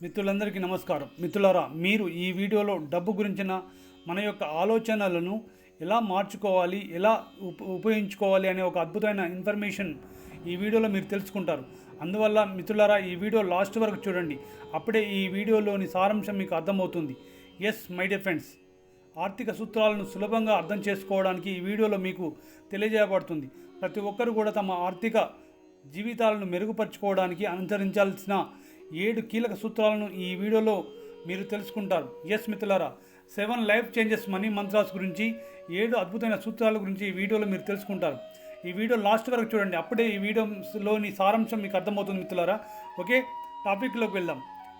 మిత్రులందరికీ నమస్కారం. మిత్రులారా మీరు ఈ వీడియోలో డబ్బు గురించిన మన యొక్క ఆలోచనలను ఎలా మార్చుకోవాలి ఎలా ఉప ఉపయోగించుకోవాలి అనే ఒక అద్భుతమైన ఇన్ఫర్మేషన్ ఈ వీడియోలో మీరు తెలుసుకుంటారు. అందువల్ల మిత్రులారా ఈ వీడియో లాస్ట్ వరకు చూడండి. అప్పుడే ఈ వీడియోలోని సారాంశం మీకు అర్థమవుతుంది. ఎస్ మై డియర్ ఫ్రెండ్స్ ఆర్థిక సూత్రాలను సులభంగా అర్థం చేసుకోవడానికి ఈ వీడియోలో మీకు తెలియజేయబడుతుంది. ప్రతి ఒక్కరు కూడా తమ ఆర్థిక జీవితాలను మెరుగుపరుచుకోవడానికి అనుసరించాల్సిన ఏడు కీలక సూత్రాలను ఈ వీడియోలో మీరు తెలుసుకుంటారు. ఎస్ మిత్రులారా seven life changes money mantras గురించి ఏడు అద్భుతమైన సూత్రాల గురించి ఈ వీడియోలో మీరు తెలుసుకుంటారు. ఈ వీడియో లాస్ట్ వరకు చూడండి. అప్పుడే ఈ వీడియోలోని సారాంశం మీకు అర్థమవుతుంది మిత్రులారా. ఓకే టాపిక్లోకి వెళ్దాం.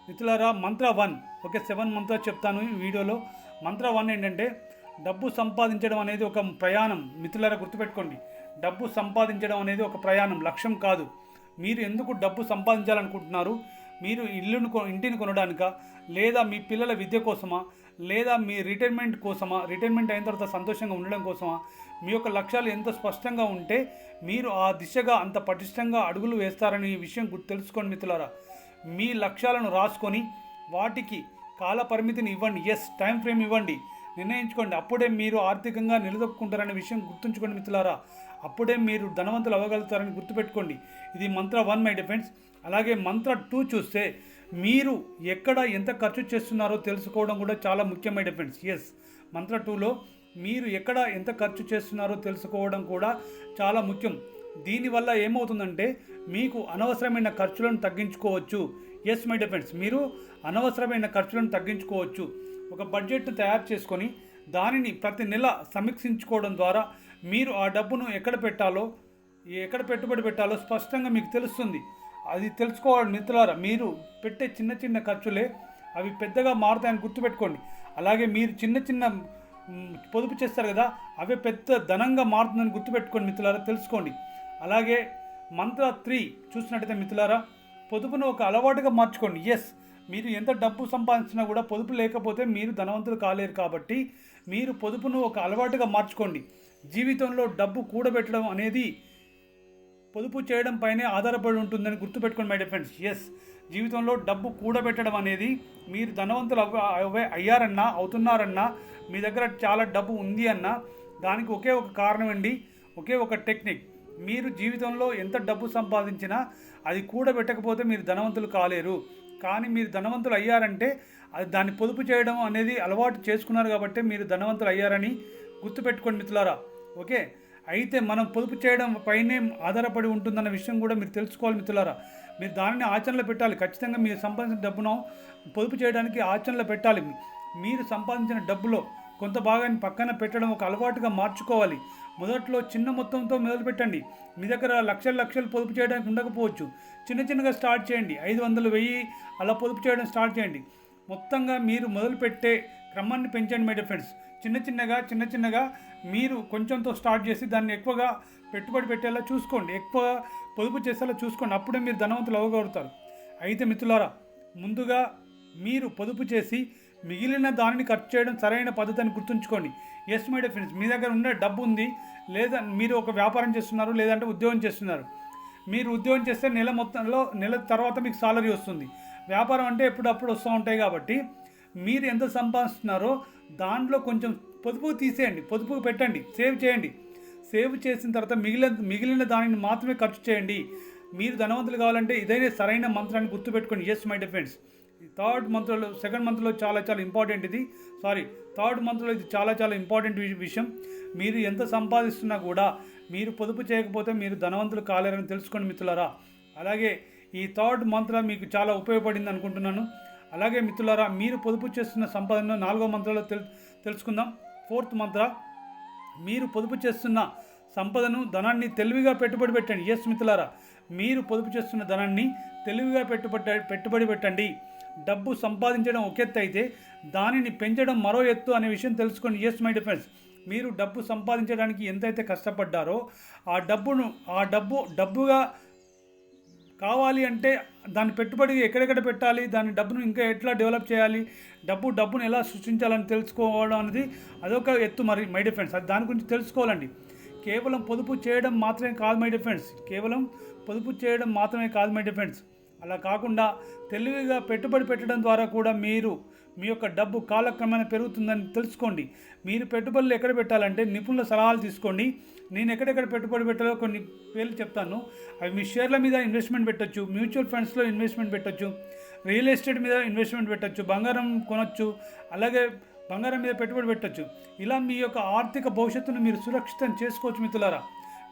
మిత్రులారా మంత్ర వన్ ఓకే సెవెన్ మంత్ర చెప్తాను ఈ వీడియోలో. మంత్ర వన్ ఏంటంటే డబ్బు సంపాదించడం అనేది ఒక ప్రయాణం. మిత్రులారా గుర్తుపెట్టుకోండి. డబ్బు సంపాదించడం అనేది ఒక ప్రయాణం లక్ష్యం కాదు. మీరు ఎందుకు డబ్బు సంపాదించాలనుకుంటున్నారు? మీరు ఇల్లును కొ ఇంటిని కొనడానిక? లేదా మీ పిల్లల విద్య కోసమా? లేదా మీ రిటైర్మెంట్ కోసమా? రిటైర్మెంట్ అయిన తర్వాత సంతోషంగా ఉండడం కోసమా? మీ యొక్క లక్ష్యాలు ఎంత స్పష్టంగా ఉంటే మీరు ఆ దిశగా అంత పటిష్టంగా అడుగులు వేస్తారని ఈ విషయం గుర్తు తెలుసుకోండి మిత్రులారా. మీ లక్ష్యాలను రాసుకొని వాటికి కాల పరిమితిని ఇవ్వండి. ఎస్ టైం ఫ్రేమ్ ఇవ్వండి. నిర్ణయించుకోండి. అప్పుడే మీరు ఆర్థికంగా నిలదొక్కుంటారనే విషయం గుర్తుంచుకోండి మిత్రులారా. అప్పుడే మీరు ధనవంతులు అవ్వగలుగుతారని గుర్తుపెట్టుకోండి. ఇది మంత్ర వన్ మై డిఫెన్స్ అలాగే మంత్ర టూ చూస్తే మీరు ఎక్కడ ఎంత ఖర్చు చేస్తున్నారో తెలుసుకోవడం కూడా చాలా ముఖ్యమైన డిఫెన్స్ ఎస్ మంత్ర టూలో మీరు ఎక్కడ ఎంత ఖర్చు చేస్తున్నారో తెలుసుకోవడం కూడా చాలా ముఖ్యం. దీనివల్ల ఏమవుతుందంటే మీకు అనవసరమైన ఖర్చులను తగ్గించుకోవచ్చు. ఎస్ మై డిఫెన్స్ మీరు అనవసరమైన ఖర్చులను తగ్గించుకోవచ్చు. ఒక బడ్జెట్ను తయారు చేసుకొని దానిని ప్రతి నెల సమీక్షించుకోవడం ద్వారా మీరు ఆ డబ్బును ఎక్కడ పెట్టాలో ఎక్కడ పెట్టుబడి పెట్టాలో స్పష్టంగా మీకు తెలుస్తుంది. అది తెలుసుకోవాలి మిత్రులారా మీరు పెట్టే చిన్న చిన్న ఖర్చులే అవి పెద్దగా మారుతాయని గుర్తుపెట్టుకోండి. అలాగే మీరు చిన్న చిన్న పొదుపు చేస్తారు కదా అవే పెద్ద ధనంగా మారుతుందని గుర్తుపెట్టుకోండి మిత్రులారా తెలుసుకోండి. అలాగే మంత్ర త్రీ చూసినట్టయితే మిత్రులారా పొదుపును ఒక అలవాటుగా మార్చుకోండి. ఎస్ మీరు ఎంత డబ్బు సంపాదించినా కూడా పొదుపు లేకపోతే మీరు ధనవంతులు కాలేరు కాబట్టి మీరు పొదుపును ఒక అలవాటుగా మార్చుకోండి. జీవితంలో డబ్బు కూడబెట్టడం అనేది పొదుపు చేయడం పైనే ఆధారపడి ఉంటుందని గుర్తుపెట్టుకోండి మై ఫ్రెండ్స్ ఎస్ జీవితంలో డబ్బు కూడబెట్టడం అనేది మీరు ధనవంతులు అవ్వ అవ్వే అయ్యారన్నా అవుతున్నారన్నా మీ దగ్గర చాలా డబ్బు ఉంది అన్నా దానికి ఒకే ఒక కారణం అండి ఒకే ఒక టెక్నిక్. మీరు జీవితంలో ఎంత డబ్బు సంపాదించినా అది కూడబెట్టకపోతే మీరు ధనవంతులు కాలేరు. కానీ మీరు ధనవంతులు అయ్యారంటే అది దాన్ని పొదుపు చేయడం అనేది అలవాటు చేసుకున్నారు కాబట్టి మీరు ధనవంతులు అయ్యారని గుర్తుపెట్టుకోండి మిత్రులారా. ఓకే? అయితే మనం పొదుపు చేయడం పైనే ఆధారపడి ఉంటుందన్న విషయం కూడా మీరు తెలుసుకోవాలి మిత్రులారా. మీరు దానిని ఆచరణలో పెట్టాలి. ఖచ్చితంగా మీరు సంపాదించిన డబ్బును పొదుపు చేయడానికి ఆచరణలో పెట్టాలి. మీరు సంపాదించిన డబ్బులో కొంత భాగాన్ని పక్కన పెట్టడం ఒక అలవాటుగా మార్చుకోవాలి. మొదట్లో చిన్న మొత్తంతో మొదలు పెట్టండి మీ దగ్గర లక్షల లక్షలు పొదుపు చేయడానికి ఉండకపోవచ్చు. చిన్న చిన్నగా స్టార్ట్ చేయండి. ఐదు వందలు వెయ్యి అలా పొదుపు చేయడం స్టార్ట్ చేయండి. మొత్తంగా మీరు మొదలుపెట్టే క్రమాన్ని పెంచండి మై ఫ్రెండ్స్ చిన్న చిన్నగా చిన్న చిన్నగా మీరు కొంచెంతో స్టార్ట్ చేసి దాన్ని ఎక్కువగా పెట్టుబడి పెట్టేలా చూసుకోండి. ఎక్కువ పొదుపు చేసేలా చూసుకోండి. అప్పుడే మీరు ధనవంతులు అవ్వగలుగుతారు అయితే మిత్రులారా ముందుగా మీరు పొదుపు చేసి మిగిలిన దానిని ఖర్చు చేయడం సరైన పద్ధతి అని గుర్తుంచుకోండి. ఎస్ మై ఫ్రెండ్స్ మీ దగ్గర ఉన్న డబ్బు ఉంది లేదా మీరు ఒక వ్యాపారం చేస్తున్నారు లేదంటే ఉద్యోగం చేస్తున్నారు. మీరు ఉద్యోగం చేస్తే నెల మొత్తంలో నెల తర్వాత మీకు సాలరీ వస్తుంది. వ్యాపారం అంటే ఎప్పుడప్పుడు వస్తూ ఉంటాయి కాబట్టి మీరు ఎంత సంపాదిస్తున్నారో దాంట్లో కొంచెం పొదుపు తీసేయండి పొదుపు పెట్టండి సేవ్ చేయండి. సేవ్ చేసిన తర్వాత మిగిలిన మిగిలిన దానిని మాత్రమే ఖర్చు చేయండి. మీరు ధనవంతులు కావాలంటే ఇదైనా సరైన మంత్రాన్ని గుర్తుపెట్టుకోండి. ఎస్ మై డిఫెన్స్ థర్డ్ మంత్లో సెకండ్ మంత్లో చాలా చాలా ఇంపార్టెంట్ ఇది. సారీ థర్డ్ మంత్లో ఇది చాలా చాలా ఇంపార్టెంట్ విషయం. మీరు ఎంత సంపాదిస్తున్నా కూడా మీరు పొదుపు చేయకపోతే మీరు ధనవంతులు కాలేరని తెలుసుకోండి మిత్రులారా. అలాగే ఈ థర్డ్ మంత్ర మీకు చాలా ఉపయోగపడింది అనుకుంటున్నాను. అలాగే మిత్రులారా మీరు పొదుపు చేస్తున్న సంపాదన నాలుగో మంత్రంలో తెలు తెలుసుకుందాం. ఫోర్త్ మంత్ర మీరు పొదుపు చేస్తున్న సంపదను ధనాన్ని తెలివిగా పెట్టుబడి పెట్టండి. ఎస్ మిత్రులారా మీరు పొదుపు చేస్తున్న ధనాన్ని తెలివిగా పెట్టుబడి పెట్టుబడి పెట్టండి. డబ్బు సంపాదించడం ఒక ఎత్తు అయితే దానిని పెంచడం మరో ఎత్తు అనే విషయం తెలుసుకోండి. ఎస్ మై డిఫెన్స్ మీరు డబ్బు సంపాదించడానికి ఎంతైతే కష్టపడ్డారో ఆ డబ్బును ఆ డబ్బు డబ్బుగా కావాలి అంటే దాని పెట్టుబడి ఎక్కడెక్కడ పెట్టాలి దాని డబ్బును ఇంకా ఎట్లా డెవలప్ చేయాలి డబ్బు డబ్బును ఎలా సృష్టించాలని తెలుసుకోవడం అనేది అదొక ఎత్తు మరి మై డిఫెన్స్ అది దాని గురించి తెలుసుకోవాలండి. కేవలం పొదుపు చేయడం మాత్రమే కాదు మై డిఫెన్స్ కేవలం పొదుపు చేయడం మాత్రమే కాదు మై డిఫెన్స్ అలా కాకుండా తెలివిగా పెట్టుబడి పెట్టడం ద్వారా కూడా మీరు మీ యొక్క డబ్బు కాలక్రమేణా పెరుగుతుందని తెలుసుకోండి. మీరు పెట్టుబడులు ఎక్కడ పెట్టాలంటే నిపుణుల సలహాలు తీసుకోండి. నేను ఎక్కడెక్కడ పెట్టుబడి పెట్టాలో కొన్ని పేర్లు చెప్తాను. అవి మీ షేర్ల మీద ఇన్వెస్ట్మెంట్ పెట్టచ్చు మ్యూచువల్ ఫండ్స్లో ఇన్వెస్ట్మెంట్ పెట్టచ్చు రియల్ ఎస్టేట్ మీద ఇన్వెస్ట్మెంట్ పెట్టొచ్చు బంగారం కొనొచ్చు అలాగే బంగారం మీద పెట్టుబడి పెట్టచ్చు. ఇలా మీ యొక్క ఆర్థిక భవిష్యత్తును మీరు సురక్షితం చేసుకోవచ్చు మిత్రులారా.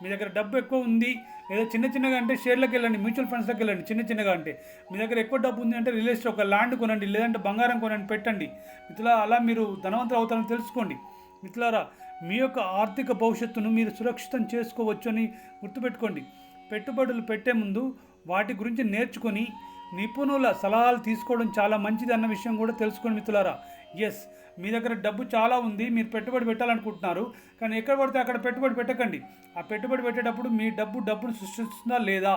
మీ దగ్గర డబ్బు ఎక్కువ ఉంది లేదా చిన్న చిన్నగా అంటే షేర్లకు వెళ్ళండి మ్యూచువల్ ఫండ్స్లోకి వెళ్ళండి చిన్న చిన్నగా అంటే. మీ దగ్గర ఎక్కువ డబ్బు ఉంది అంటే రియల్ ఎస్టేట్ ఒక ల్యాండ్ కొనండి లేదంటే బంగారం కొనండి పెట్టండి. మిత్రులా అలా మీరు ధనవంతులు అవుతారని తెలుసుకోండి. మిత్రులారా మీ యొక్క ఆర్థిక భవిష్యత్తును మీరు సురక్షితం చేసుకోవచ్చని గుర్తుపెట్టుకోండి. పెట్టుబడులు పెట్టే ముందు వాటి గురించి నేర్చుకొని నిపుణుల సలహాలు తీసుకోవడం చాలా మంచిది అన్న విషయం కూడా తెలుసుకోండి మిత్రులారా. ఎస్ మీ దగ్గర డబ్బు చాలా ఉంది మీరు పెట్టుబడి పెట్టాలనుకుంటున్నారు కానీ ఎక్కడ పడితే అక్కడ పెట్టుబడి పెట్టకండి. ఆ పెట్టుబడి పెట్టేటప్పుడు మీ డబ్బు డబ్బును సృష్టిస్తుందా లేదా?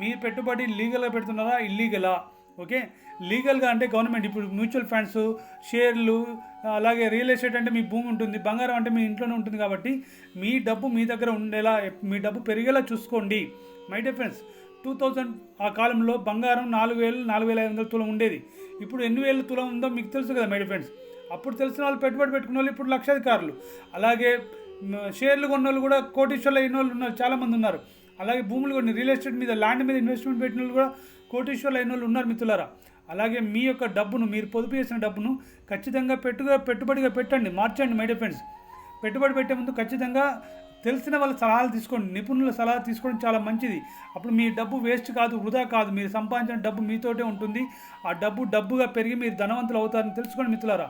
మీ పెట్టుబడి లీగల్గా పెడుతున్నారా? ఇల్లీగలా ఓకే? లీగల్గా అంటే గవర్నమెంట్ ఇప్పుడు మ్యూచువల్ ఫండ్స్ షేర్లు అలాగే రియల్ ఎస్టేట్ అంటే మీ భూమి ఉంటుంది బంగారం అంటే మీ ఇంట్లోనే ఉంటుంది కాబట్టి మీ డబ్బు మీ దగ్గర ఉండేలా మీ డబ్బు పెరిగేలా చూసుకోండి. మై డిఫరెన్స్ టూ థౌజండ్ ఆ కాలంలో బంగారం నాలుగు వేలు నాలుగు వేల ఐదు వందల తులం ఉండేది. ఇప్పుడు ఎన్ని వేల తులం ఉందో మీకు తెలుసు కదా మై ఫ్రెండ్స్ అప్పుడు తెలిసిన వాళ్ళు పెట్టుబడి పెట్టుకున్న వాళ్ళు ఇప్పుడు లక్షాధికారులు. అలాగే షేర్లు కొన్న వాళ్ళు కూడా కోటీశ్వర్లు అయిన వాళ్ళు ఉన్నారు చాలామంది ఉన్నారు. అలాగే భూములు కొన్ని రియల్ ఎస్టేట్ మీద ల్యాండ్ మీద ఇన్వెస్ట్మెంట్ పెట్టిన వాళ్ళు కూడా కోటీశ్వర్లు అయిన వాళ్ళు ఉన్నారు మిత్రులారా. అలాగే మీ యొక్క డబ్బును మీరు పొదుపు చేసిన డబ్బును ఖచ్చితంగా పెట్టుగా పెట్టుబడిగా పెట్టండి మార్చండి మై ఫ్రెండ్స్ పెట్టుబడి పెట్టే ముందు ఖచ్చితంగా తెలిసిన వాళ్ళ సలహాలు తీసుకోండి నిపుణుల సలహా తీసుకోవడం చాలా మంచిది. అప్పుడు మీ డబ్బు వేస్ట్ కాదు వృధా కాదు. మీరు సంపాదించిన డబ్బు మీతోటే ఉంటుంది. ఆ డబ్బు డబ్బుగా పెరిగి మీరు ధనవంతులు అవుతారని తెలుసుకోండి మిత్రులారా.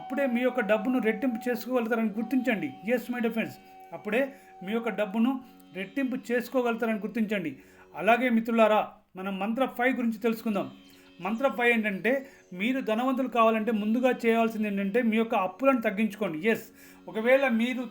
అప్పుడే మీ యొక్క డబ్బును రెట్టింపు చేసుకోగలుగుతారని గుర్తించండి. ఎస్ మై ఫ్రెండ్స్ అప్పుడే మీ యొక్క డబ్బును రెట్టింపు చేసుకోగలుగుతారని గుర్తించండి. అలాగే మిత్రులారా మనం మంత్ర ఫైవ్ గురించి తెలుసుకుందాం. మంత్ర ఫైవ్ ఏంటంటే మీరు ధనవంతులు కావాలంటే ముందుగా చేయాల్సింది ఏంటంటే మీ యొక్క అప్పులను తగ్గించుకోండి. ఎస్ ఒకవేళ మీరు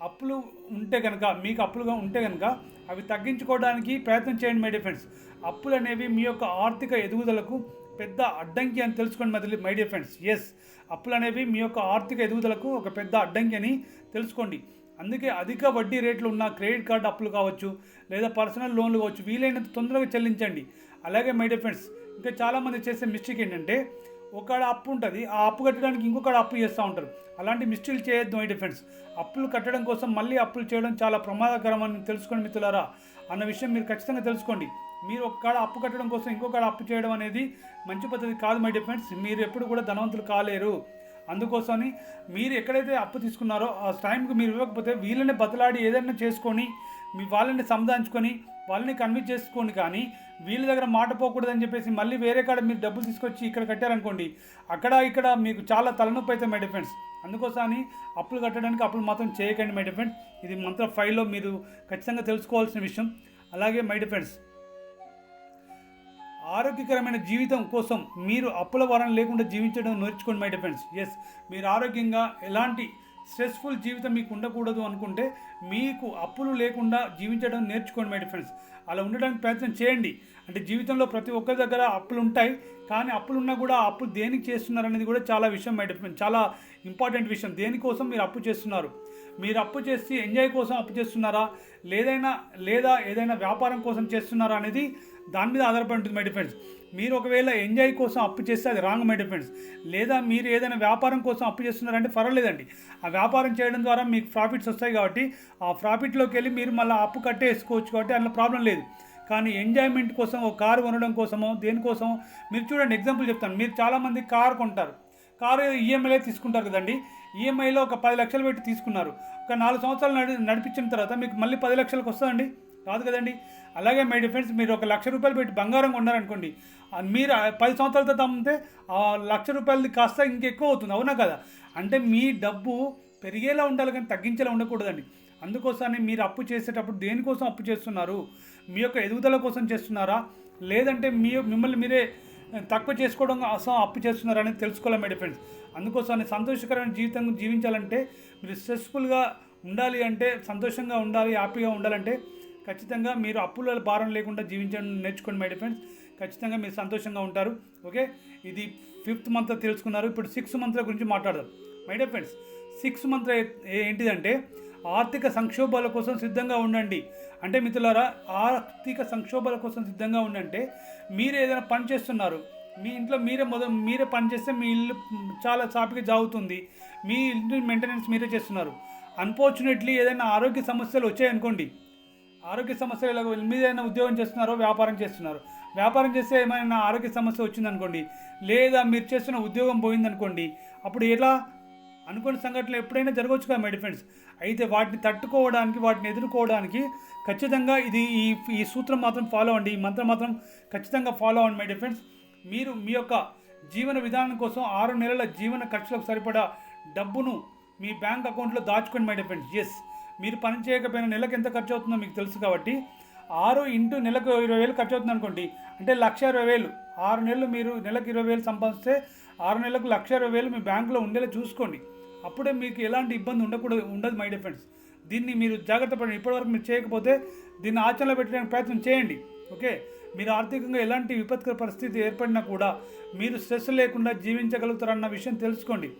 అప్పులు ఉంటే కనుక మీకు అప్పులుగా ఉంటే కనుక అవి తగ్గించుకోవడానికి ప్రయత్నం చేయండి మై డిఫెండ్స్ అప్పులు అనేవి మీ యొక్క ఆర్థిక ఎదుగుదలకు పెద్ద అడ్డంకి అని తెలుసుకోండి my my dear friends yes అప్పులు అనేవి మీ యొక్క ఆర్థిక ఎదుగుదలకు ఒక పెద్ద అడ్డంకి అని తెలుసుకోండి. అందుకే అధిక వడ్డీ రేట్లు ఉన్న క్రెడిట్ కార్డు అప్పులు కావచ్చు లేదా పర్సనల్ లోన్లు కావచ్చు వీలైనంత తొందరగా చెల్లించండి. అలాగే మై డియర్ ఫ్రెండ్స్ ఇంకా చాలామంది చేసే మిస్టేక్ ఏంటంటే ఒకడ అప్పు ఉంటుంది ఆ అప్పు కట్టడానికి ఇంకొకడ అప్పు చేస్తూ ఉంటారు. అలాంటి మిస్టేక్లు చేయొద్దు మై డిఫెన్స్ అప్పులు కట్టడం కోసం మళ్ళీ అప్పులు చేయడం చాలా ప్రమాదకరం అని తెలుసుకోండి మిత్రులారా. అన్న విషయం మీరు ఖచ్చితంగా తెలుసుకోండి. మీరు ఒక కాడ అప్పు కట్టడం కోసం ఇంకొకడ అప్పు చేయడం అనేది మంచి పద్ధతి కాదు మై డిఫెన్స్ మీరు ఎప్పుడు కూడా ధనవంతులు కాలేరు. అందుకోసమని మీరు ఎక్కడైతే అప్పు తీసుకున్నారో ఆ టైంకి మీరు ఇవ్వకపోతే వీళ్ళని బతలాడి ఏదైనా చేసుకొని మీ వాళ్ళని సంధానించుకొని వాళ్ళని కన్విన్స్ చేసుకోండి కానీ వీళ్ళ దగ్గర మాట పోకూడదని చెప్పేసి మళ్ళీ వేరే కాడ మీరు డబ్బులు తీసుకొచ్చి ఇక్కడ కట్టారనుకోండి అక్కడ ఇక్కడ మీకు చాలా తలనొప్పి అవుతాయి మై డిఫెండ్స్ అందుకోసమని అప్పులు కట్టడానికి అప్పులు మాత్రం చేయకండి మై డిఫెండ్స్ ఇది మంత్ర ఫైవ్లో మీరు ఖచ్చితంగా తెలుసుకోవాల్సిన విషయం. అలాగే మై డిఫెండ్స్ ఆరోగ్యకరమైన జీవితం కోసం మీరు అప్పుల వారం లేకుండా జీవించడం నేర్చుకోండి మై డిఫెండ్స్ ఎస్ మీరు ఆరోగ్యంగా ఎలాంటి స్ట్రెస్ఫుల్ జీవితం మీకు ఉండకూడదు అనుకుంటే మీకు అప్పులు లేకుండా జీవించడం నేర్చుకోండి మై ఫ్రెండ్స్ అలా ఉండడానికి ప్రయత్నం చేయండి. అంటే జీవితంలో ప్రతి ఒక్కరి దగ్గర అప్పులు ఉంటాయి కానీ అప్పులు ఉన్నా కూడా అప్పు అప్పులు దేనికి చేస్తున్నారు అనేది కూడా చాలా విషయం మై ఫ్రెండ్స్ చాలా ఇంపార్టెంట్ విషయం. దేనికోసం మీరు అప్పు చేస్తున్నారు? మీరు అప్పు చేసి ఎంజాయ్ కోసం అప్పు చేస్తున్నారా? లేదైనా లేదా ఏదైనా వ్యాపారం కోసం చేస్తున్నారా అనేది దాని మీద ఆధారపడి ఉంటుంది మై ఫ్రెండ్స్ మీరు ఒకవేళ ఎంజాయ్ కోసం అప్పు చేస్తే అది రాంగ్ మై డిఫెండ్స్ లేదా మీరు ఏదైనా వ్యాపారం కోసం అప్పు చేస్తున్నారంటే పర్వాలేదండి. ఆ వ్యాపారం చేయడం ద్వారా మీకు ప్రాఫిట్స్ వస్తాయి కాబట్టి ఆ ప్రాఫిట్లోకి వెళ్ళి మీరు మళ్ళీ అప్పు కట్టేసుకోవచ్చు కాబట్టి అందులో ప్రాబ్లం లేదు. కానీ ఎంజాయ్మెంట్ కోసం ఒక కారు కొనడం కోసమో దేనికోసమో మీరు చూడండి ఎగ్జాంపుల్ చెప్తాను. మీరు చాలామంది కారు కొంటారు. కారు ఈఎంఐలో తీసుకుంటారు కదండి. ఈఎంఐలో ఒక పది లక్షలు పెట్టి తీసుకున్నారు. ఒక నాలుగు సంవత్సరాలు నడి నడిపించిన తర్వాత మీకు మళ్ళీ పది లక్షలకు వస్తుందండి. కాదు కదండి. అలాగే మై డిఫెన్స్ మీరు ఒక లక్ష రూపాయలు పెట్టి బంగారం కొన్నారనుకోండి మీరు పది సంవత్సరాల తర్వాత అమ్మితే ఆ లక్ష రూపాయలది కాస్త ఇంకెక్కువ అవుతుంది అవునా కదా? అంటే మీ డబ్బు పెరిగేలా ఉండాలి కానీ తగ్గించేలా ఉండకూడదండి. అందుకోసమని మీరు అప్పు చేసేటప్పుడు దేనికోసం అప్పు చేస్తున్నారు? మీ యొక్క ఎదుగుదల కోసం చేస్తున్నారా? లేదంటే మీ మిమ్మల్ని మీరే తక్కువ చేసుకోవడం కోసం అప్పు చేస్తున్నారా అనేది తెలుసుకోవాలి మై ఫ్రెండ్స్ అందుకోసమని సంతోషకరమైన జీవితం జీవించాలంటే మీరు స్ట్రెస్ఫుల్గా ఉండాలి అంటే సంతోషంగా ఉండాలి హ్యాపీగా ఉండాలంటే ఖచ్చితంగా మీరు అప్పుల భారం లేకుండా జీవించడం నేర్చుకోండి మై ఫ్రెండ్స్ ఖచ్చితంగా మీరు సంతోషంగా ఉంటారు ఓకే ఇది ఫిఫ్త్ మంత్ తెలుసుకున్నారు. ఇప్పుడు సిక్స్త్ మంత్ల గురించి మాట్లాడదాం. My dear friends sixth month ఏంటిదంటే ఆర్థిక సంక్షోభాల కోసం సిద్ధంగా ఉండండి. అంటే మిత్రులారా ఆర్థిక సంక్షోభాల కోసం సిద్ధంగా ఉండంటే మీరు ఏదైనా పని చేస్తున్నారు. మీ ఇంట్లో మీరే మొద మీరే పని చేస్తే మీ ఇల్లు చాలా చాపిగా జాగుతుంది. మీ ఇంటి మెయింటెనెన్స్ మీరే చేస్తున్నారు. అన్ఫార్చునేట్లీ ఏదైనా ఆరోగ్య సమస్యలు వచ్చాయనుకోండి ఆరోగ్య సమస్యలు ఇలా ఉద్యోగం చేస్తున్నారో వ్యాపారం చేస్తున్నారు. వ్యాపారం చేస్తే ఏమైనా ఆరోగ్య సమస్య వచ్చిందనుకోండి లేదా మీరు చేస్తున్న ఉద్యోగం పోయిందనుకోండి అప్పుడు ఎలా అనుకోని సంఘటనలు ఎప్పుడైనా జరగవచ్చు కదా మై ఫ్రెండ్స్ అయితే వాటిని తట్టుకోవడానికి వాటిని ఎదుర్కోవడానికి ఖచ్చితంగా ఇది ఈ ఈ సూత్రం మాత్రం ఫాలో అవ్వండి ఈ మంత్రం మాత్రం ఖచ్చితంగా ఫాలో అవ్వండి మై డిఫెండ్స్ మీరు మీ యొక్క జీవన విధానం కోసం ఆరు నెలల జీవన ఖర్చులకు సరిపడా డబ్బును మీ బ్యాంక్ అకౌంట్లో దాచుకోండి మై డిఫెండ్స్ ఎస్ మీరు పని చేయకపోయినా నెలకు ఎంత ఖర్చు అవుతుందో మీకు తెలుసు కాబట్టి ఆరు ఇంటూ నెలకు ఇరవై వేలు ఖర్చు అవుతుంది అనుకోండి. అంటే లక్ష ఇరవై వేలు. ఆరు నెలలు మీరు నెలకు ఇరవై వేలు సంపాదిస్తే ఆరు నెలలకు లక్ష ఇరవై వేలు మీ బ్యాంకులో ఉండేలా చూసుకోండి. అప్పుడే మీకు ఎలాంటి ఇబ్బంది ఉండకూడదు ఉండదు మై ఫ్రెండ్స్. దీన్ని మీరు జాగ్రత్త పడండి. ఇప్పటివరకు మీరు చేయకపోతే దీన్ని ఆచరణలో పెట్టడానికి ప్రయత్నం చేయండి. ఓకే? మీరు ఆర్థికంగా ఎలాంటి విపత్కర పరిస్థితి ఏర్పడినా కూడా మీరు స్ట్రెస్ లేకుండా జీవించగలుగుతారన్న విషయం తెలుసుకోండి.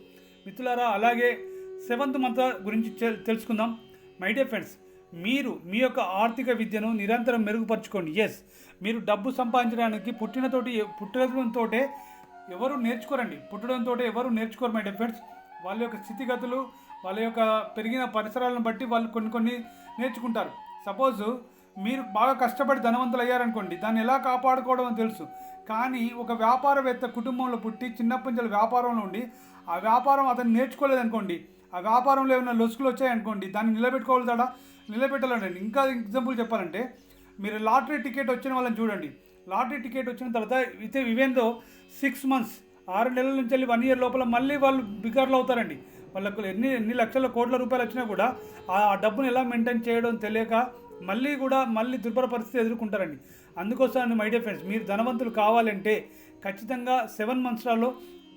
మిత్రులారా అలాగే సెవెంత్ మంత్ గురించి తెలుసుకుందాం. మై డియర్ ఫ్రెండ్స్ మీరు మీ యొక్క ఆర్థిక విద్యను నిరంతరం మెరుగుపరచుకోండి. ఎస్ మీరు డబ్బు సంపాదించడానికి పుట్టినతోటి పుట్టడంతో ఎవరు నేర్చుకోరండి. పుట్టడంతో ఎవరు నేర్చుకోరు మై డియర్ ఫ్రెండ్స్. వాళ్ళ యొక్క స్థితిగతులు వాళ్ళ యొక్క పెరిగిన పరిసరాలను బట్టి వాళ్ళు కొన్ని కొన్ని నేర్చుకుంటారు. సపోజ్ మీరు బాగా కష్టపడి ధనవంతులు అయ్యారనుకోండి దాన్ని ఎలా కాపాడుకోవడం అని తెలుసు. కానీ ఒక వ్యాపారవేత్త కుటుంబంలో పుట్టి చిన్నప్పటి నుంచి వ్యాపారంలో ఉండి ఆ వ్యాపారం అతను నేర్చుకోలేదనుకోండి ఆ వ్యాపారంలో ఏమైనా లొసుకులు వచ్చాయనుకోండి దాన్ని నిలబెట్టుకోగలుగుతాడా? నిలబెట్టాలండి ఇంకా ఎగ్జాంపుల్ చెప్పాలంటే మీరు లాటరీ టికెట్ వచ్చిన వాళ్ళని చూడండి. లాటరీ టికెట్ వచ్చిన తర్వాత అయితే ఇవేందో సిక్స్ మంత్స్ ఆరు నెలల నుంచి వెళ్ళి వన్ ఇయర్ లోపల మళ్ళీ వాళ్ళు బికార్లు అవుతారండి. వాళ్ళకు ఎన్ని ఎన్ని లక్షల కోట్ల రూపాయలు వచ్చినా కూడా ఆ డబ్బును ఎలా మెయింటైన్ చేయడం తెలియక మళ్ళీ కూడా మళ్ళీ దుర్భర పరిస్థితి ఎదుర్కొంటారండి. అందుకోసం మై డియర్ ఫ్రెండ్స్ మీరు ధనవంతులు కావాలంటే ఖచ్చితంగా సెవెన్ మంత్స్లలో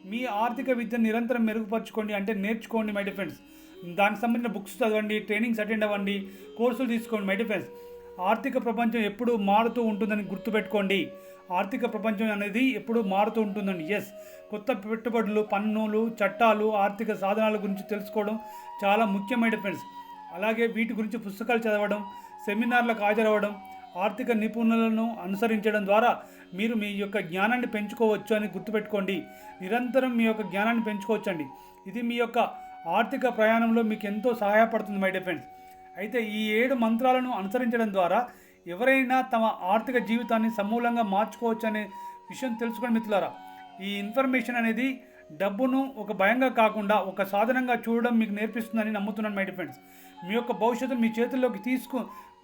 మీ ఆర్థిక విద్యను నిరంతరం మెరుగుపరచుకోండి అంటే నేర్చుకోండి మై డిఫెన్స్ దానికి సంబంధించిన బుక్స్ చదవండి ట్రైనింగ్స్ అటెండ్ అవ్వండి కోర్సులు తీసుకోండి మై డిఫెన్స్ ఆర్థిక ప్రపంచం ఎప్పుడు మారుతూ ఉంటుందని గుర్తుపెట్టుకోండి. ఆర్థిక ప్రపంచం అనేది ఎప్పుడు మారుతూ ఉంటుందండి ఎస్ కొత్త పెట్టుబడులు పన్నులు చట్టాలు ఆర్థిక సాధనాల గురించి తెలుసుకోవడం చాలా ముఖ్యమైన ఫ్రెండ్స్ అలాగే వీటి గురించి పుస్తకాలు చదవడం సెమినార్లకు హాజరవ్వడం ఆర్థిక నిపుణులను అనుసరించడం ద్వారా మీరు మీ యొక్క జ్ఞానాన్ని పెంచుకోవచ్చు అని గుర్తుపెట్టుకోండి. నిరంతరం మీ యొక్క జ్ఞానాన్ని పెంచుకోవచ్చండి. ఇది మీ యొక్క ఆర్థిక ప్రయాణంలో మీకు ఎంతో సహాయపడుతుంది మై డియర్ ఫ్రెండ్స్ అయితే ఈ ఏడు మంత్రాలను అనుసరించడం ద్వారా ఎవరైనా తమ ఆర్థిక జీవితాన్ని సమూలంగా మార్చుకోవచ్చు అనే విషయం తెలుసుకోండి మిత్రులారా ఈ ఇన్ఫర్మేషన్ అనేది డబ్బును ఒక భయంగా కాకుండా ఒక సాధనంగా చూడడం మీకు నేర్పిస్తుందని నమ్ముతున్నాను మై ఫ్రెండ్స్ మీ యొక్క భవిష్యత్తును మీ చేతుల్లోకి తీసుకు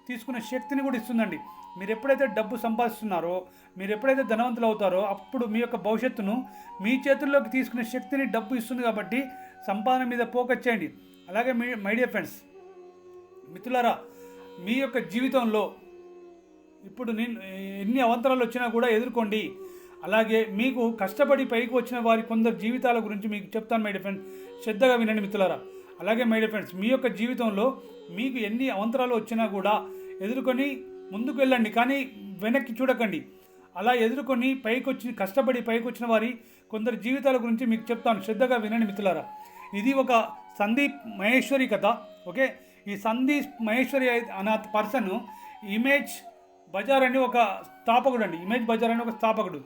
తీసుకునే శక్తిని కూడా ఇస్తుందండి. మీరు ఎప్పుడైతే డబ్బు సంపాదిస్తున్నారో మీరు ఎప్పుడైతే ధనవంతులు అవుతారో అప్పుడు మీ యొక్క భవిష్యత్తును మీ చేతుల్లోకి తీసుకునే శక్తిని డబ్బు ఇస్తుంది కాబట్టి సంపాదన మీద ఫోకస్ చేయండి. అలాగే మీ మై డియర్ ఫ్రెండ్స్ మిత్రులారా మీ యొక్క జీవితంలో ఇప్పుడు నేను ఎన్ని అవంతరాలు వచ్చినా కూడా ఎదుర్కోండి. అలాగే మీకు కష్టపడి పైకి వచ్చిన వారి కొందరు జీవితాల గురించి మీకు చెప్తాను మై ఫ్రెండ్స్. శ్రద్ధగా వినండి మిత్రులారా. అలాగే మై ఫ్రెండ్స్ మీ యొక్క జీవితంలో మీకు ఎన్ని అవంతరాలు వచ్చినా కూడా ఎదుర్కొని ముందుకు వెళ్ళండి కానీ వెనక్కి చూడకండి. అలా ఎదుర్కొని పైకి వచ్చి కష్టపడి పైకి వచ్చిన వారి కొందరు జీవితాల గురించి మీకు చెప్తాను. శ్రద్ధగా వినండి మిత్రులారా. ఇది ఒక సందీప్ మహేశ్వరి కథ ఓకే? ఈ సందీప్ మహేశ్వరి అనే పర్సన్ ఇమేజ్ బజార్ అని ఒక స్థాపకుడు అండి. ఇమేజ్ బజార్ అని ఒక స్థాపకుడు.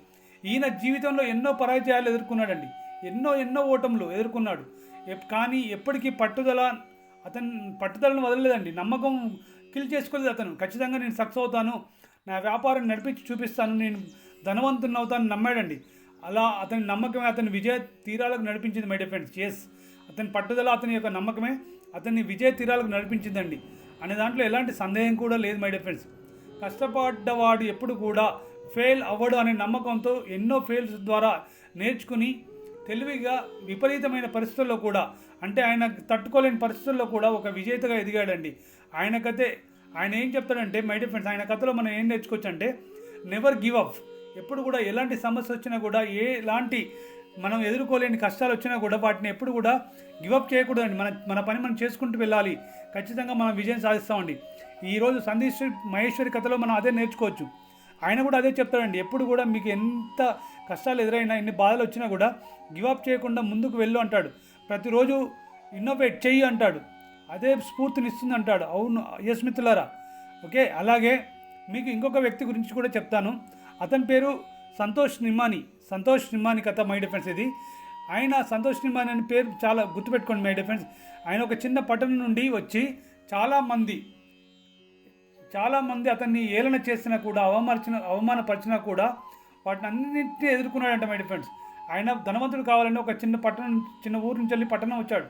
ఈయన జీవితంలో ఎన్నో పరాజయాలు ఎదుర్కొన్నాడండి. ఎన్నో ఎన్నో ఓటములు ఎదుర్కొన్నాడు. కానీ ఎప్పటికీ పట్టుదల అతను పట్టుదలను వదలలేదండి. నమ్మకం కిల్ చేసుకోలేదు అతను. ఖచ్చితంగా నేను సక్సెస్ అవుతాను. నా వ్యాపారం నడిపించి చూపిస్తాను. నేను ధనవంతుని అవుతాను నమ్మాడండి. అలా అతని నమ్మకమే అతని విజయ తీరాలకు నడిపించింది మై డిఫెండ్స్ ఎస్ అతని పట్టుదల అతని యొక్క నమ్మకమే అతన్ని విజయ తీరాలకు నడిపించిందండి. అనే దాంట్లో ఎలాంటి సందేహం కూడా లేదు మై డిఫెండ్స్ కష్టపడ్డవాడు ఎప్పుడు కూడా ఫెయిల్ అవ్వడు అనే నమ్మకంతో ఎన్నో ఫెయిల్స్ ద్వారా నేర్చుకుని తెలివిగా విపరీతమైన పరిస్థితుల్లో కూడా అంటే ఆయన తట్టుకోలేని పరిస్థితుల్లో కూడా ఒక విజేతగా ఎదిగాడండి. ఆయన కథే ఆయన ఏం చెప్తాడంటే మై ఫ్రెండ్స్ ఆయన కథలో మనం ఏం నేర్చుకోవచ్చు అంటే నెవర్ గివ్ అప్ ఎప్పుడు కూడా ఎలాంటి సమస్య వచ్చినా కూడా ఎలాంటి మనం ఎదుర్కోలేని కష్టాలు వచ్చినా కూడా వాటిని ఎప్పుడు కూడా గివప్ చేయకూడదండి. మన మన పని మనం చేసుకుంటూ వెళ్ళాలి. ఖచ్చితంగా మనం విజయం సాధిస్తామండి. ఈరోజు సందీప్ మహేశ్వరి కథలో మనం అదే నేర్చుకోవచ్చు. ఆయన కూడా అదే చెప్తాడండి ఎప్పుడు కూడా మీకు ఎంత కష్టాలు ఎదురైనా ఎన్ని బాధలు వచ్చినా కూడా గివప్ చేయకుండా ముందుకు వెళ్ళు అంటాడు. ప్రతిరోజు ఇన్నోవేట్ చెయ్యి అంటాడు. అదే స్ఫూర్తినిస్తుంది అంటాడు. అవును ఎస్ మిత్రులారా. ఓకే అలాగే మీకు ఇంకొక వ్యక్తి గురించి కూడా చెప్తాను. అతని పేరు సంతోష్ నిమ్మాని. సంతోష్ నిమ్మాని కథ మై డిఫెన్స్ ఇది. ఆయన సంతోష్ నిమ్మాని అనే పేరు చాలా గుర్తుపెట్టుకోండి మై డిఫెన్స్ ఆయన ఒక చిన్న పట్టణం నుండి వచ్చి చాలామంది చాలామంది అతన్ని ఏలన చేసినా కూడా అవమార్చిన అవమానపరిచినా కూడా వాటిని అన్నింటినీ ఎదుర్కొన్నాడంట మై ఫ్రెండ్స్ ఆయన ధనవంతుడు కావాలని ఒక చిన్న పట్టణం చిన్న ఊరు నుంచి వెళ్ళి పట్టణం వచ్చాడు.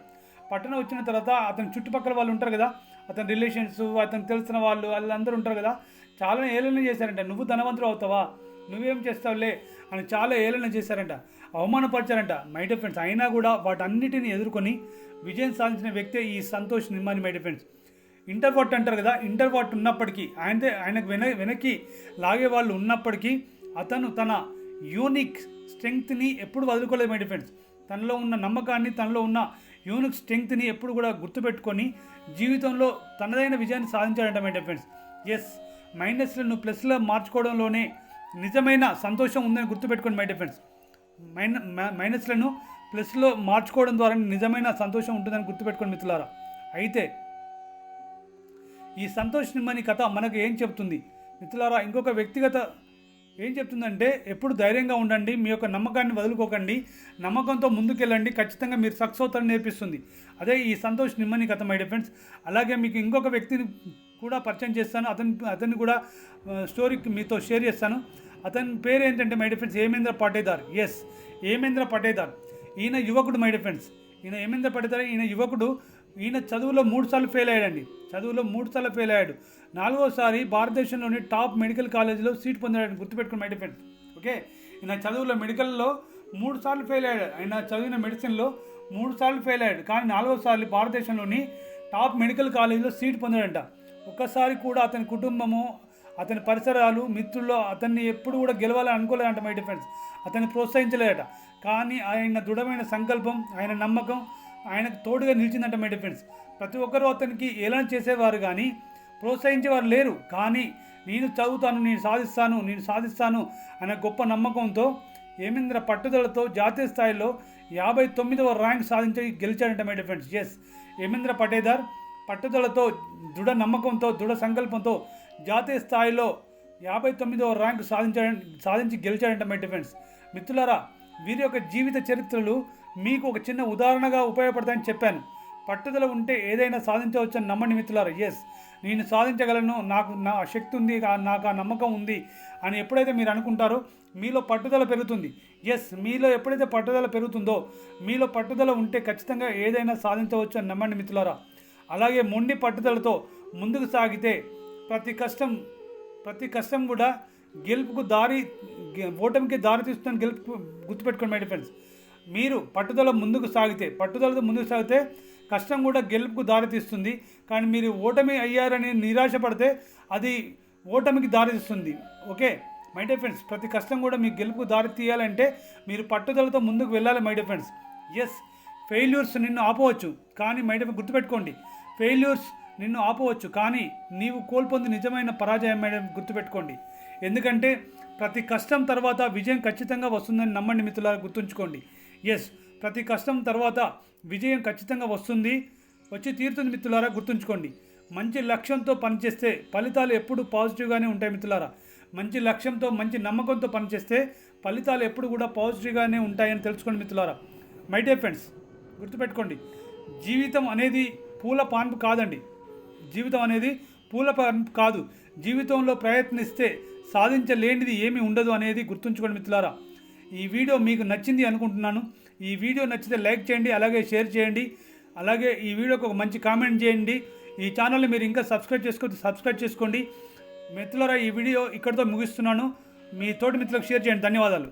పట్టణం వచ్చిన తర్వాత అతని చుట్టుపక్కల వాళ్ళు ఉంటారు కదా అతని రిలేషన్స్ అతను తెలిసిన వాళ్ళు వాళ్ళందరూ ఉంటారు కదా చాలా ఏలన చేశారంట. నువ్వు ధనవంతుడు అవుతావా? నువ్వేం చేస్తావులే? అని చాలా ఏలన చేశారంట. అవమానపరిచారంట. మై డిఫెండ్స్ అయినా కూడా వాటన్నిటిని ఎదుర్కొని విజయం సాధించిన వ్యక్తే ఈ Santosh Nimmani my defends introvert అంటారు కదా ఇంటర్వర్ట్ ఉన్నప్పటికీ ఆయన ఆయనకు వెన వెనక్కి లాగే వాళ్ళు ఉన్నప్పటికీ అతను తన యూనిక్ స్ట్రెంగ్త్ని ఎప్పుడు వదులుకోలేదు మై డిఫెండ్స్ తనలో ఉన్న నమ్మకాన్ని తనలో ఉన్న యూనిక్ స్ట్రెంగ్త్ని ఎప్పుడు కూడా గుర్తుపెట్టుకొని జీవితంలో తనదైన విజయాన్ని సాధించాడంట మై డిఫెండ్స్ ఎస్ మైనస్లను ప్లస్లో మార్చుకోవడంలోనే నిజమైన సంతోషం ఉందని గుర్తుపెట్టుకోండి మై డిఫెండ్స్ మైన మ- మైనస్లను ప్లస్లో మార్చుకోవడం ద్వారా నిజమైన సంతోషం ఉంటుందని గుర్తుపెట్టుకోండి మిత్రులారా. అయితే ఈ సంతోష్ నిమ్మని కథ మనకు ఏం చెప్తుంది? మిత్రులారా ఇంకొక వ్యక్తిగత ఏం చెప్తుందంటే ఎప్పుడు ధైర్యంగా ఉండండి మీ యొక్క నమ్మకాన్ని వదులుకోకండి నమ్మకంతో ముందుకెళ్ళండి ఖచ్చితంగా మీరు సక్సెస్ అవుతారని నేర్పిస్తుంది. అదే ఈ సంతోష్ నిమ్మని కథ మై డిఫెండ్స్ అలాగే మీకు ఇంకొక వ్యక్తిని కూడా పరిచయం చేస్తాను. అతని అతన్ని కూడా స్టోరీకి మీతో షేర్ చేస్తాను. అతని పేరు ఏంటంటే my defence Hemendra Patedar. Yes Hemendra Patedar. ఈయన యువకుడు మై డిఫెన్స్ ఈయన హేమేంద్ర పటేదార్ ఈయన యువకుడు ఈయన చదువులో మూడు సార్లు ఫెయిల్ అయ్యాడండి. చదువులో మూడు సార్లు ఫెయిల్ అయ్యాడు. నాలుగోసారి భారతదేశంలోని టాప్ మెడికల్ కాలేజీలో సీట్ పొందాడని గుర్తుపెట్టుకుని మై డిఫెండ్స్ ఓకే ఈయన చదువులో మెడికల్లో మూడు సార్లు ఫెయిల్ అయ్యాడు. ఆయన చదివిన మెడిసిన్లో మూడు సార్లు ఫెయిల్ అయ్యాడు. కానీ నాలుగోసారి భారతదేశంలోని టాప్ మెడికల్ కాలేజీలో సీట్ పొందాడంట. ఒక్కసారి కూడా అతని కుటుంబము అతని పరిసరాలు మిత్రుల్లో అతన్ని ఎప్పుడు కూడా గెలవాలని అనుకోలేదంట మై డిఫెన్స్ అతన్ని ప్రోత్సహించలేదట. కానీ ఆయన దృఢమైన సంకల్పం ఆయన నమ్మకం ఆయనకు తోడుగా నిలిచిందంట మై డిఫెండ్స్ ప్రతి ఒక్కరూ అతనికి ఎలా చేసేవారు కానీ ప్రోత్సహించేవారు లేరు. కానీ నేను చదువుతాను నేను సాధిస్తాను నేను సాధిస్తాను అనే గొప్ప నమ్మకంతో ఏమేంద్ర పట్టుదలతో జాతీయ స్థాయిలో యాభై తొమ్మిదవ ర్యాంక్ సాధించి గెలిచాడంట మై డిఫెండ్స్ ఎస్ హేమేంద్ర పటేదార్ పట్టుదలతో దృఢ నమ్మకంతో దృఢ సంకల్పంతో జాతీయ స్థాయిలో యాభై తొమ్మిదవ ర్యాంకు సాధించ సాధించి గెలిచాడంట మై డిఫెండ్స్ మిత్రులారా వీరి యొక్క జీవిత చరిత్రలు మీకు ఒక చిన్న ఉదాహరణగా ఉపయోగపడతాయని చెప్పాను. పట్టుదల ఉంటే ఏదైనా సాధించవచ్చని నమ్మండి మిత్రులారు ఎస్ నేను సాధించగలను నాకు నా శక్తి ఉంది నాకు ఆ నమ్మకం ఉంది అని ఎప్పుడైతే మీరు అనుకుంటారో మీలో పట్టుదల పెరుగుతుంది. ఎస్ మీలో ఎప్పుడైతే పట్టుదల పెరుగుతుందో మీలో పట్టుదల ఉంటే ఖచ్చితంగా ఏదైనా సాధించవచ్చు అని నమ్మండి మిత్రులారా. అలాగే మొండి పట్టుదలతో ముందుకు సాగితే ప్రతి కష్టం ప్రతి కష్టం కూడా గెలుపుకు దారి గె- ఓటమికి దారి తీస్తుందని గెలుపు గుర్తుపెట్టుకోండి మై ఫ్రెండ్స్ మీరు పట్టుదల ముందుకు సాగితే పట్టుదలతో ముందుకు సాగితే కష్టం కూడా గెలుపుకు దారితీస్తుంది. కానీ మీరు ఓటమి అయ్యారని నిరాశపడితే అది ఓటమికి దారితీస్తుంది. ఓకే? మై డియర్ ఫ్రెండ్స్ ప్రతి కష్టం కూడా మీకు గెలుపుకు దారి తీయాలంటే మీరు పట్టుదలతో ముందుకు వెళ్ళాలి my dear friends yes failures నిన్ను ఆపవచ్చు. కానీ మై డియర్ గుర్తుపెట్టుకోండి. ఫెయిల్యూర్స్ నిన్ను ఆపవచ్చు. కానీ నీవు కోల్పొంది నిజమైన పరాజయం మేడం గుర్తుపెట్టుకోండి. ఎందుకంటే ప్రతి కష్టం తర్వాత విజయం ఖచ్చితంగా వస్తుందని నమ్మండి మిత్రులారా గుర్తుంచుకోండి. ఎస్ ప్రతి కష్టం తర్వాత విజయం ఖచ్చితంగా వస్తుంది. వచ్చి తీరుతుంది మిత్రులారా గుర్తుంచుకోండి. మంచి లక్ష్యంతో పనిచేస్తే ఫలితాలు ఎప్పుడు పాజిటివ్గానే ఉంటాయి మిత్రులారా. మంచి లక్ష్యంతో మంచి నమ్మకంతో పనిచేస్తే ఫలితాలు ఎప్పుడు కూడా పాజిటివ్గానే ఉంటాయని తెలుసుకోండి మిత్రులారా. మై డే ఫ్రెండ్స్ గుర్తుపెట్టుకోండి. జీవితం అనేది పూల పాన్పు కాదండి. జీవితం అనేది పూల పాన్పు కాదు. జీవితంలో ప్రయత్నిస్తే సాధించలేనిది ఏమీ ఉండదు అనేది గుర్తుంచుకోండి మిత్రులారా. ఈ వీడియో మీకు నచ్చింది అనుకుంటున్నాను. ఈ వీడియో నచ్చితే లైక్ చేయండి అలాగే షేర్ చేయండి. అలాగే ఈ వీడియోకి ఒక మంచి కామెంట్ చేయండి. ఈ ఛానల్ని మీరు ఇంకా సబ్స్క్రైబ్ చేసుకోవచ్చు సబ్స్క్రైబ్ చేసుకోండి. మిత్రులరా ఈ వీడియో ఇక్కడితో ముగిస్తున్నాను. మీ తోటి మిత్రులకు షేర్ చేయండి. ధన్యవాదాలు.